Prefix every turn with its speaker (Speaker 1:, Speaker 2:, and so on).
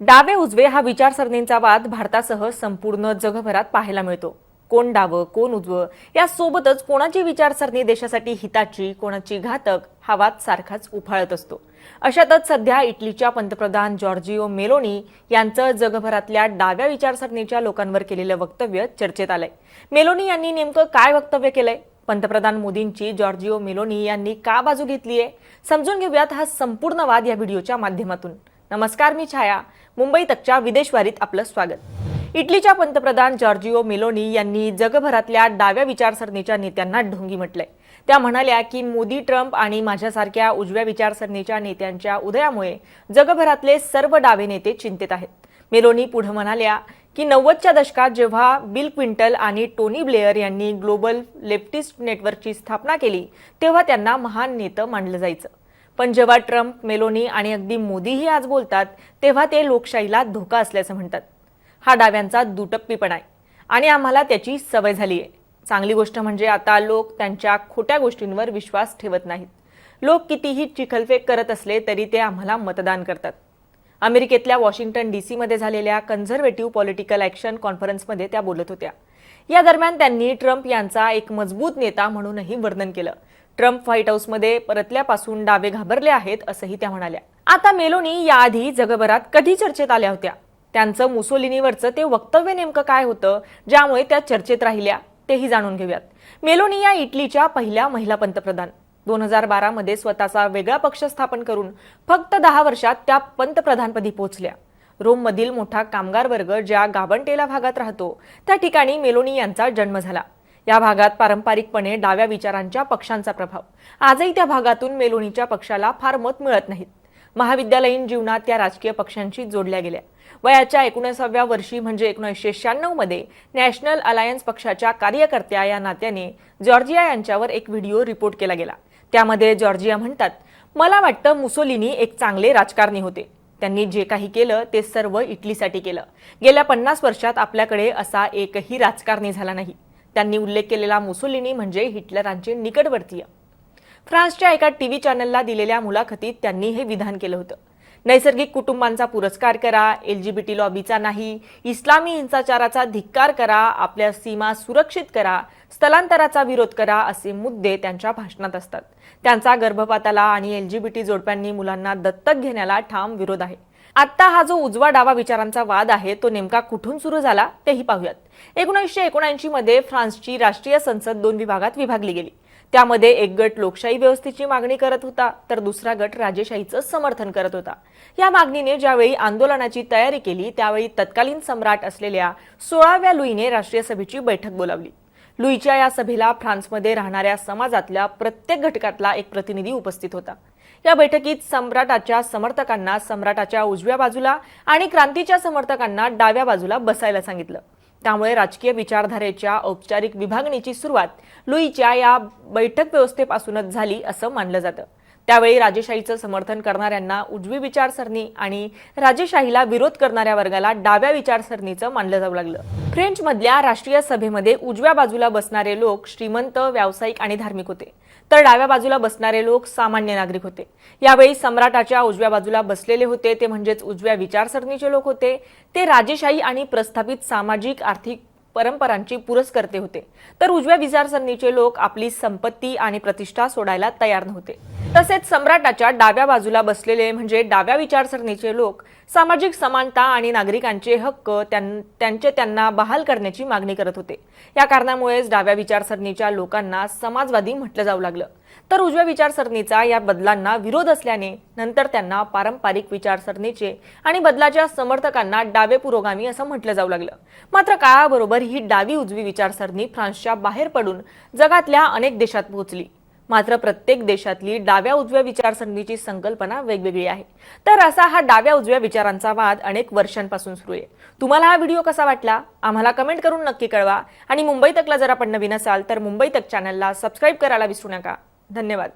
Speaker 1: डावे उजवे हा विचारसरणींचा वाद भारतासह संपूर्ण जगभरात पाहायला मिळतो. कोण डावं कोण उजवं यासोबतच कोणाची विचारसरणी देशासाठी हिताची कोणाची घातक हा वाद सारखाच उफाळत असतो. अशातच सध्या इटलीच्या पंतप्रधान जॉर्जिओ मेलोनी यांचं जगभरातल्या डाव्या विचारसरणीच्या लोकांवर केलेलं वक्तव्य चर्चेत आलंय. मेलोनी यांनी नेमकं काय वक्तव्य केलंय? पंतप्रधान मोदींची जॉर्जिओ मेलोनी यांनी का बाजू घेतलीय? समजून घेऊयात हा संपूर्ण वाद या व्हिडिओच्या माध्यमातून. नमस्कार मी छाया. मुंबई तकच्या विदेशवारीत आपलं स्वागत. इटलीच्या पंतप्रधान जॉर्जिओ मेलोनी यांनी जगभरातल्या डाव्या विचारसरणीच्या नेत्यांना ढोंगी म्हटलंय. त्या म्हणाल्या की मोदी ट्रम्प आणि माझ्यासारख्या उजव्या विचारसरणीच्या नेत्यांच्या उदयामुळे जगभरातले सर्व डावे नेते चिंतेत आहेत. मेलोनी पुढे म्हणाल्या की नव्वदच्या दशकात जेव्हा बिल क्विंटल आणि टोनी ब्लेअर यांनी ग्लोबल लेफ्टिस्ट नेटवर्कची स्थापना केली तेव्हा त्यांना महान नेतं मानलं जायचं. पण जेव्हा ट्रम्प मेलोनी आणि अगदी मोदीही आज बोलतात तेव्हा ते लोकशाहीला धोका असल्याचं म्हणतात. हा डाव्यांचा दुटप्पीपणा आहे. आणि आम्हाला त्याची सवय झाली आहे चांगली गोष्ट म्हणजे आता लोक त्यांच्या खोट्या गोष्टींवर विश्वास ठेवत नाहीत. लोक कितीही चिखलफेक करत असले तरी ते आम्हाला मतदान करतात. अमेरिकेतल्या वॉशिंग्टन डी सीमध्ये झालेल्या कन्झर्वेटिव्ह पॉलिटिकल ॲक्शन कॉन्फरन्समध्ये त्या बोलत होत्या. या दरम्यान त्यांनी ट्रम्प यांचा एक मजबूत नेता म्हणूनही वर्णन केलं. ट्रम्प व्हाईट हाऊसमध्ये परतल्यापासून डावे घाबरले आहेत असंही त्या म्हणाल्या. आता मेलोनी याआधी जगभरात कधी चर्चेत आल्या होत्या? त्यांचं मुसोलिनीवरचं ते वक्तव्य नेमकं काय होतं? ज्यामुळे त्या चर्चेत राहिल्या तेही जाणून घेऊयात. मेलोनी या इटलीच्या पहिल्या महिला पंतप्रधान. दोन हजार बारामध्ये स्वतःचा वेगळा पक्ष स्थापन करून फक्त दहा वर्षात त्या पंतप्रधानपदी पोहोचल्या. रोममधील मोठा कामगार वर्ग ज्या गाबंटेला भागात राहतो त्या ठिकाणी मेलोनी यांचा जन्म झाला. या भागात पारंपरिकपणे डाव्या विचारांच्या पक्षांचा प्रभाव. आजही त्या भागातून मेलोनीच्या पक्षाला फार मत मिळत नाहीत. महाविद्यालयीन जीवनात त्या राजकीय पक्षांशी जोडल्या गेल्या. वयाच्या एकोणीसाव्या वर्षी म्हणजे एकोणीसशे शहाण्णवमध्ये नॅशनल अलायन्स पक्षाच्या कार्यकर्त्या या नात्याने जॉर्जिया यांच्यावर एक व्हिडिओ रिपोर्ट केला गेला. त्यामध्ये जॉर्जिया म्हणतात मला वाटतं मुसोलिनी एक चांगले राजकारणी होते. त्यांनी जे काही केलं ते सर्व इटलीसाठी केलं. गेल्या पन्नास वर्षात आपल्याकडे असा एकही राजकारणी झाला नाही. त्यांनी उल्लेख केलेला मुसोलिनी म्हणजे हिटलरांचे निकटवर्तीय. फ्रान्सच्या एका टीव्ही चॅनलला दिलेल्या मुलाखतीत त्यांनी हे विधान केलं होतं. नैसर्गिक कुटुंबांचा पुरस्कार करा एलजीबीटी लॉबीचा नाही इस्लामी हिंसाचाराचा धिक्कार करा आपल्या सीमा सुरक्षित करा स्थलांतराचा विरोध करा असे मुद्दे त्यांच्या भाषणात असतात. त्यांचा गर्भपाताला आणि एलजीबीटी जोडप्यांनी मुलांना दत्तक घेण्याला ठाम विरोध आहे. आता हा जो उजवा डावा विचारांचा वाद आहे तो नेमका कुठून सुरू झाला तेही पाहूयात. एकोणीसशे एकोणऐंशी मध्ये फ्रान्सची राष्ट्रीय संसद दोन विभागात विभागली गेली. त्यामध्ये एक गट लोकशाही व्यवस्थेची मागणी करत होता तर दुसरा गट राजेशाहीचं समर्थन करत होता. या मागणीने ज्यावेळी आंदोलनाची तयारी केली त्यावेळी तत्कालीन सम्राट असलेल्या सोळाव्या लुईने राष्ट्रीय सभेची बैठक बोलावली. लुईच्या या सभेला फ्रान्समध्ये राहणाऱ्या समाजातल्या प्रत्येक घटकातला एक प्रतिनिधी उपस्थित होता. या बैठकीत सम्राटाच्या समर्थकांना सम्राटाच्या उजव्या बाजूला आणि क्रांतीच्या समर्थकांना डाव्या बाजूला बसायला सांगितलं. त्यामुळे राजकीय विचारधारेच्या औपचारिक विभागणीची सुरुवात लुईच्या या बैठक व्यवस्थेपासूनच झाली असं मानलं जातं. त्यावेळी राजेशाहीचं समर्थन करणाऱ्यांना उजवी विचारसरणी आणि राजेशाहीला विरोध करणाऱ्या वर्गाला डाव्या विचारसरणीचं मानलं जाऊ लागलं. फ्रेंचमधल्या राष्ट्रीय सभेमध्ये उजव्या बाजूला बसणारे लोक श्रीमंत व्यावसायिक आणि धार्मिक होते. तर डाव्या बाजूला बसणारे लोक सामान्य नागरिक होते. यावेळी सम्राटाच्या उजव्या बाजूला बसलेले होते ते म्हणजेच उजव्या विचारसरणीचे लोक होते. ते राजेशाही आणि प्रस्थापित सामाजिक आर्थिक परंपरांची पुरस्कर्ते होते. तर उजव्या विचारसरणीचे लोक आपली संपत्ती आणि प्रतिष्ठा सोडायला तयार नव्हते. तसेच सम्राटाच्या डाव्या बाजूला बसलेले म्हणजे डाव्या विचारसरणीचे लोक सामाजिक समानता आणि नागरिकांचे हक्क त्यां- त्यांचे त्यांना बहाल करण्याची मागणी करत होते. या कारणामुळेच डाव्या विचारसरणीच्या लोकांना समाजवादी म्हटलं जाऊ लागलं. तर उजव्या विचारसरणीचा या बदलांना विरोध असल्याने नंतर त्यांना पारंपरिक विचारसरणीचे आणि बदलाच्या समर्थकांना डावे पुरोगामी असं म्हटलं जाऊ लागलं. मात्र काळाबरोबर ही डावी उजवी विचारसरणी फ्रान्सच्या बाहेर पडून जगातल्या अनेक देशात पोहोचली. मात्र प्रत्येक देशातली डाव्या उजव्या विचारसरणीची संकल्पना वेगवेगळी आहे. तर असा हा डाव्या उजव्या विचारांचा वाद अनेक वर्षांपासून सुरू आहे. तुम्हाला हा व्हिडिओ कसा वाटला? आम्हाला कमेंट करून नक्की कळवा. आणि मुंबई तकला जर आपण नवीन असाल तर मुंबई तक चॅनलला सबस्क्राईब करायला विसरू नका. धन्यवाद.